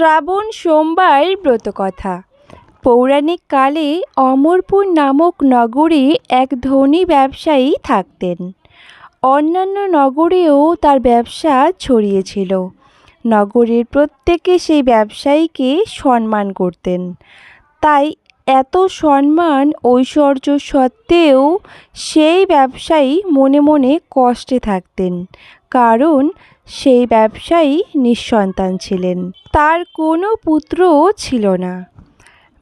শ্রাবণ সোমবার ব্রতকথা পৌরাণিক কালে অমরপুর নামক নগরে এক ধনী ব্যবসায়ী থাকতেন। অন্যান্য নগরেও তার ব্যবসা ছড়িয়েছিল নগরের প্রত্যেকে সেই ব্যবসায়ীকে সম্মান করতেন। তাই এত সম্মান, ঐশ্বর্য সত্ত্বেও সেই ব্যবসায়ী মনে মনে কষ্টে থাকতেন। কারণ সেই ব্যবসায়ী নিঃসন্তান ছিলেন। তার কোনো পুত্রও ছিল না।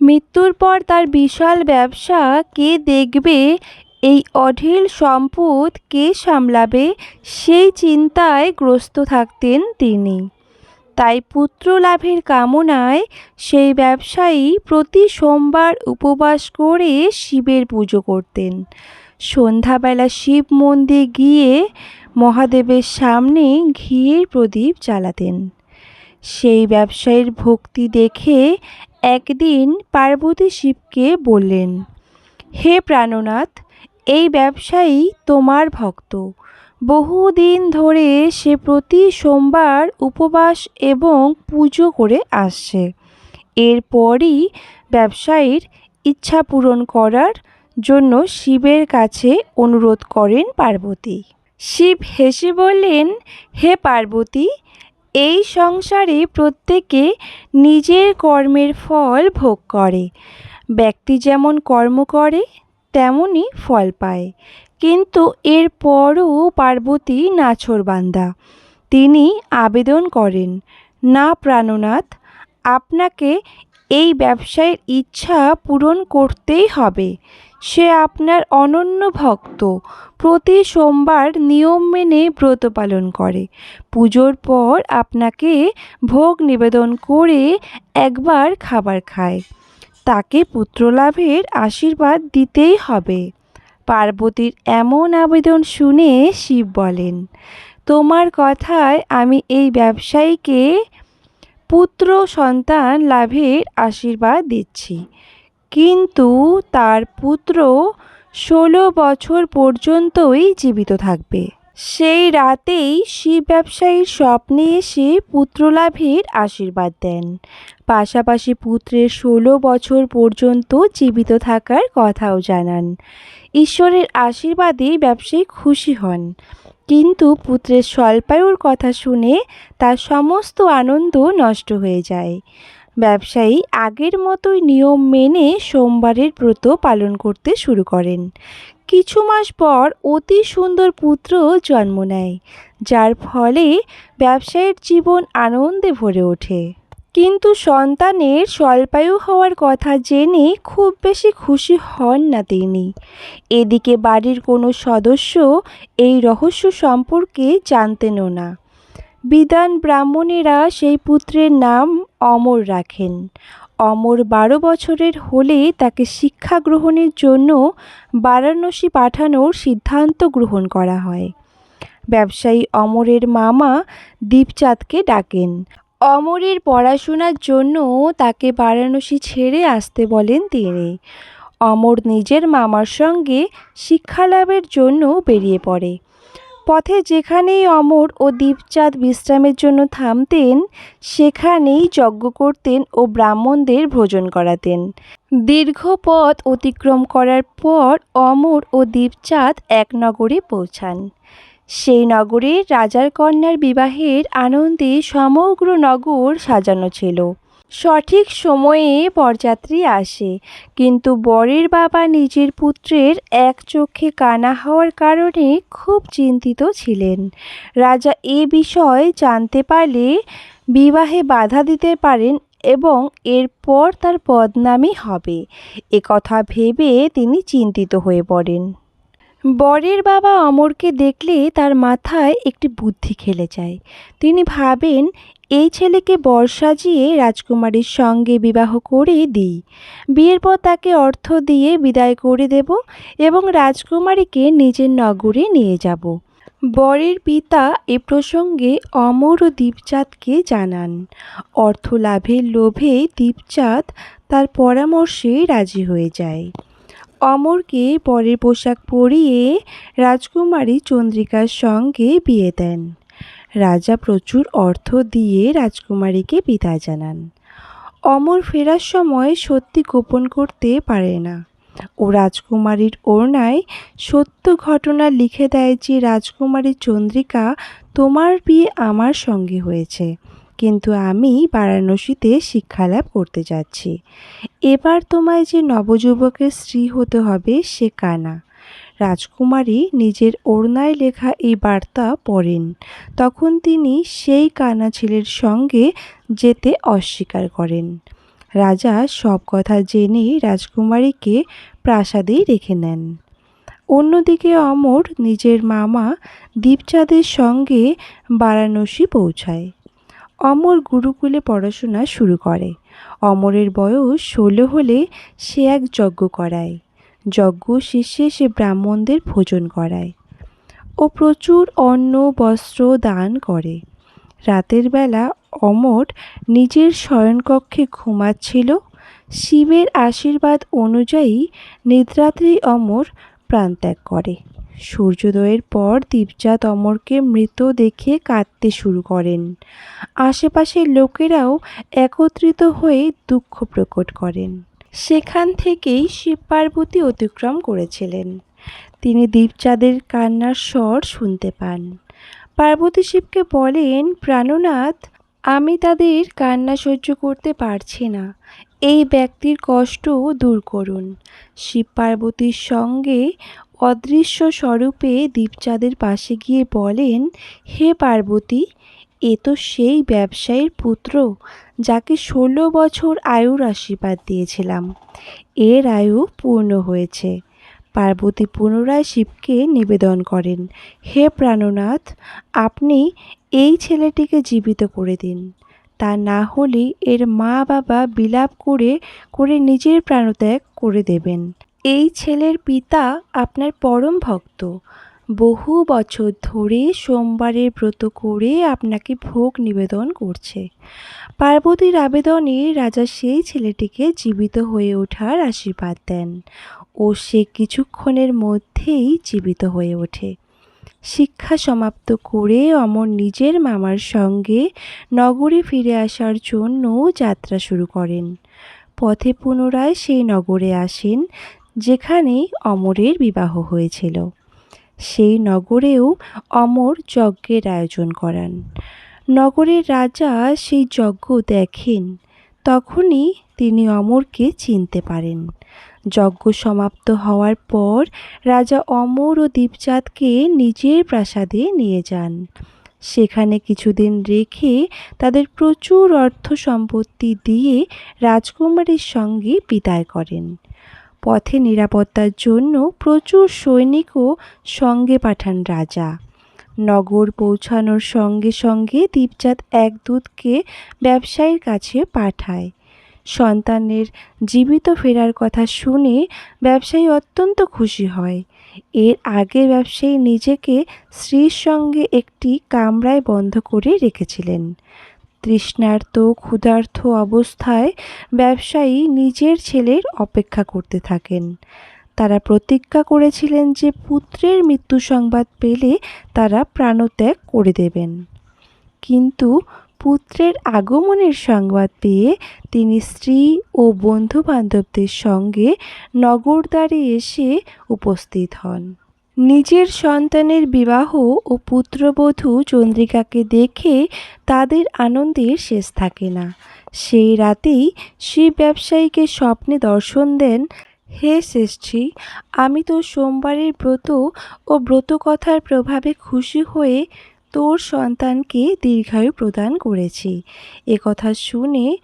মৃত্যুর পর তার বিশাল ব্যবসা কে দেখবে, এই অঢেল সম্পদ কে সামলাবে, সেই চিন্তায় গ্রস্ত থাকতেন তিনি। তাই পুত্র লাভের কামনায় সেই ব্যবসায়ী প্রতি সোমবার উপবাস করে শিবের পুজো করতেন। সন্ধ্যাবেলা শিব মন্দির গিয়ে মহাদেবের সামনে ঘিয়ের প্রদীপ জ্বালাতেন। সেই ব্যবসায়ীর ভক্তি দেখে একদিন পার্বতী শিবকে বললেন, হে প্রাণনাথ, এই ব্যবসায়ী তোমার ভক্ত। বহুদিন ধরে সে প্রতি সোমবার উপবাস এবং পুজো করে আসছে। এরপরই ব্যবসায়ীর ইচ্ছা পূরণ করার জন্য শিবের কাছে অনুরোধ করেন পার্বতী। শিব হেসে বললেন, হে পার্বতী, এই সংসারে প্রত্যেকে নিজের কর্মের ফল ভোগ করে। ব্যক্তি যেমন কর্ম করে, তেমনই ফল পায়। কিন্তু এরপরও পার্বতী নাছোড়বান্দা তিনি আবেদন করেন, না প্রাণনাথ, আপনাকে এই ব্যবসায়ের ইচ্ছা পূরণ করতেই হবে। সে আপনার অনন্য ভক্ত। প্রতি সোমবার নিয়ম মেনে ব্রত পালন করে। পুজোর পর আপনাকে ভোগ নিবেদন করে একবার খাবার খায়। তাকে পুত্রলাভের আশীর্বাদ দিতেই হবে। পার্বতীর এমন আবেদন শুনে শিব বলেন, তোমার কথায় আমি এই ব্যবসায়ীকে পুত্র সন্তান লাভের আশীর্বাদ দিচ্ছি। কিন্তু তার পুত্র ষোলো বছর পর্যন্তই জীবিত থাকবে। সেই রাতেই শিব ব্যবসায়ীর স্বপ্নে এসে পুত্রলাভের আশীর্বাদ দেন। পাশাপাশি পুত্রের ষোলো বছর পর্যন্ত জীবিত থাকার কথাও জানান। ঈশ্বরের আশীর্বাদে ব্যবসায়ী খুশি হন। কিন্তু পুত্রের স্বল্পায়ুর কথা শুনে তার সমস্ত আনন্দ নষ্ট হয়ে যায়। ব্যবসায়ী আগের মতোই নিয়ম মেনে সোমবারের ব্রত পালন করতে শুরু করেন। কিছু মাস পর অতি সুন্দর পুত্র জন্ম নেয়, যার ফলে ব্যবসায়ীর জীবন আনন্দে ভরে ওঠে। কিন্তু সন্তানের স্বল্পায়ু হওয়ার কথা জেনে খুব বেশি খুশি হন না তিনি। এদিকে বাড়ির কোনো সদস্য এই রহস্য সম্পর্কে জানতেনও না। বিদান ব্রাহ্মণেরা সেই পুত্রের নাম অমর রাখেন। অমর বারো বছরের হলে তাকে শিক্ষা গ্রহণের জন্য বারাণসী পাঠানোর সিদ্ধান্ত গ্রহণ করা হয়। ব্যবসায়ী অমরের মামা দীপচাঁদকে ডাকেন। অমরের পড়াশোনার জন্য তাকে বারাণসী ছেড়ে আসতে বলেন তিনি। অমর নিজের মামার সঙ্গে শিক্ষালাভের জন্য বেরিয়ে পড়ে। পথে যেখানেই অমর ও দীপচাঁদ বিশ্রামের জন্য থামতেন, সেখানেই যজ্ঞ করতেন ও ব্রাহ্মণদের ভোজন করাতেন। দীর্ঘ পথ অতিক্রম করার পর অমর ও দীপচাঁদ এক নগরে পৌঁছান। সেই নগরে রাজার কন্যার বিবাহের আনন্দে সমগ্র নগর সাজানো ছিল। সঠিক সময়ে বরযাত্রী আসে, কিন্তু বরের বাবা নিজের পুত্রের এক চোখে কানা হওয়ার কারণে খুব চিন্তিত ছিলেন। রাজা এ বিষয়ে জানতে পারলে বিবাহে বাধা দিতে পারেন এবং এরপর তার বদনামই হবে। কথা ভেবে তিনি চিন্তিত হয়ে পড়েন। বরের বাবা অমরকে দেখলে তার মাথায় একটি বুদ্ধি খেলে যায়। তিনি ভাবেন, এই ছেলেকে বর সাজিয়ে রাজকুমারীর সঙ্গে বিবাহ করে দিই। বিয়ের পর তাকে অর্থ দিয়ে বিদায় করে দেব এবং রাজকুমারীকে নিজের নগরে নিয়ে যাব। বরের পিতা এ প্রসঙ্গে অমর ও দীপচাঁদকে জানান। অর্থ লাভের লোভে দীপচাঁদ তার পরামর্শে রাজি হয়ে যায়। অমরকে পরের পোশাক পরিয়ে রাজকুমারী চন্দ্রিকার সঙ্গে বিয়ে দেন। রাজা প্রচুর অর্থ দিয়ে রাজকুমারীকে বিদায় জানান। অমর ফেরার সময় সত্যি গোপন করতে পারে না। ও রাজকুমারীর ওড়নায় সত্য ঘটনা লিখে দেয় যে, রাজকুমারী চন্দ্রিকা, তোমার বিয়ে আমার সঙ্গে হয়েছে। কিন্তু আমি বারাণসীতে শিক্ষালাভ করতে যাচ্ছি। এবার তোমায় যে নবযুবকের স্ত্রী হতে হবে সে কানা। রাজকুমারী নিজের ওড়নায় লেখা এই বার্তা পড়েন। তখন তিনি সেই কানা ছেলের সঙ্গে যেতে অস্বীকার করেন। রাজা সব কথা জেনে রাজকুমারীকে প্রাসাদেই রেখে নেন। অন্যদিকে অমর নিজের মামা দীপচাঁদের সঙ্গে বারাণসী পৌঁছায়। অমর গুরুকুলে পড়াশোনা শুরু করে। অমরের বয়স ষোলো হলে সে এক যজ্ঞ করায়। যজ্ঞ শেষে সে ব্রাহ্মণদের ভোজন করায় ও প্রচুর অন্ন, বস্ত্র দান করে। রাতের বেলা অমর নিজের শয়নকক্ষে ঘুমাচ্ছিল। শিবের আশীর্বাদ অনুযায়ী নিদ্রাতেই অমর প্রাণত্যাগ করে। সূর্যোদয়ের পর দীপচাঁদ অমরকে মৃত দেখে কাঁদতে শুরু করেন। আশেপাশের লোকেরাও একত্রিত হয়ে দুঃখ প্রকট করেন। সেখান থেকেই শিব পার্বতী অতিক্রম করেছিলেন। তিনি দীপচাঁদের কান্নার স্বর শুনতে পান। পার্বতী শিবকে বলেন, প্রাণনাথ, আমি তাদের কান্না সহ্য করতে পারছি না। এই ব্যক্তির কষ্ট দূর করুন। শিব পার্বতীর সঙ্গে অদৃশ্য স্বরূপে দীপচাঁদের পাশে গিয়ে বলেন, হে পার্বতী, এ তো সেই ব্যবসায়ীর পুত্র যাকে ষোলো বছর আয়ুর আশীর্বাদ দিয়েছিলাম। এর আয়ু পূর্ণ হয়েছে। পার্বতী পুনরায় শিবকে নিবেদন করেন, হে প্রাণনাথ, আপনি এই ছেলেটিকে জীবিত করে দিন। তা না হলে এর মা বাবা বিলাপ করে করে নিজের প্রাণত্যাগ করে দেবেন। এই ছেলের পিতা আপনার পরম ভক্ত। বহু বছর ধরে সোমবারের ব্রত করে আপনাকে ভোগ নিবেদন করছে। পার্বতীর আবেদনে রাজা সেই ছেলেটিকে জীবিত হয়ে ওঠার আশীর্বাদ দেন ও সে কিছুক্ষণের মধ্যেই জীবিত হয়ে ওঠে। শিক্ষা সমাপ্ত করে অমর নিজের মামার সঙ্গে নগরে ফিরে আসার জন্য যাত্রা শুরু করেন। পথে পুনরায় সেই নগরে আসেন যেখানে অমরের বিবাহ হয়েছিল। সেই নগরেও অমর যজ্ঞের আয়োজন করান। নগরের রাজা সেই যজ্ঞ দেখেন, তখনই তিনি অমরকে চিনতে পারেন। যজ্ঞ সমাপ্ত হওয়ার পর রাজা অমর ও দীপচাঁদকে নিজের প্রাসাদে নিয়ে যান। সেখানে কিছুদিন রেখে তাদের প্রচুর অর্থ সম্পত্তি দিয়ে রাজকুমারীর সঙ্গে বিদায় করেন। পথে নিরাপত্তার জন্য প্রচুর সৈনিকও সঙ্গে পাঠান রাজা। নগর পৌঁছানোর সঙ্গে সঙ্গে দীপচাঁদ এক দূতকে ব্যবসায়ীর কাছে পাঠায়। সন্তানের জীবিত ফেরার কথা শুনে ব্যবসায়ী অত্যন্ত খুশি হয়। এর আগে ব্যবসায়ী নিজেকে স্ত্রীর সঙ্গে একটি কামরায় বন্ধ করে রেখেছিলেন। তৃষ্ণার্ত, ক্ষুধার্ত অবস্থায় ব্যবসায়ী নিজের ছেলের অপেক্ষা করতে থাকেন। তারা প্রতিজ্ঞা করেছিলেন যে পুত্রের মৃত্যু সংবাদ পেলে তারা প্রাণত্যাগ করে দেবেন। কিন্তু পুত্রের আগমনের সংবাদ পেয়ে তিনি স্ত্রী ও বন্ধু বান্ধবদের সঙ্গে নগরদ্বারে এসে উপস্থিত হন। নিজের সন্তানের বিবাহ ও পুত্রবধূ চন্দ্রিকাকে দেখে তাদের আনন্দের শেষ থাকে না। সেই রাতেই শিব ব্যবসায়ীকে স্বপ্নে দর্শন দেন, হে শ্রেষ্ঠী, আমি তো সোমবারের ব্রত ও ব্রতকথার প্রভাবে খুশি হয়ে তোর সন্তানকে দীর্ঘায়ু প্রদান করেছি। এ কথা শুনে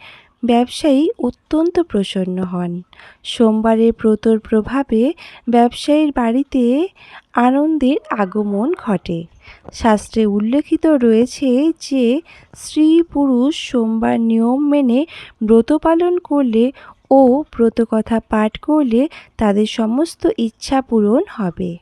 ব্যবসায়ী অত্যন্ত প্রসন্ন হন। সোমবারের ব্রতর প্রভাবে ব্যবসায়ীর বাড়িতে আনন্দের আগমন ঘটে। শাস্ত্রে উল্লেখিত রয়েছে যে, স্ত্রী পুরুষ সোমবার নিয়ম মেনে ব্রত পালন করলে ও ব্রতকথা পাঠ করলে তাদের সমস্ত ইচ্ছা পূরণ হবে।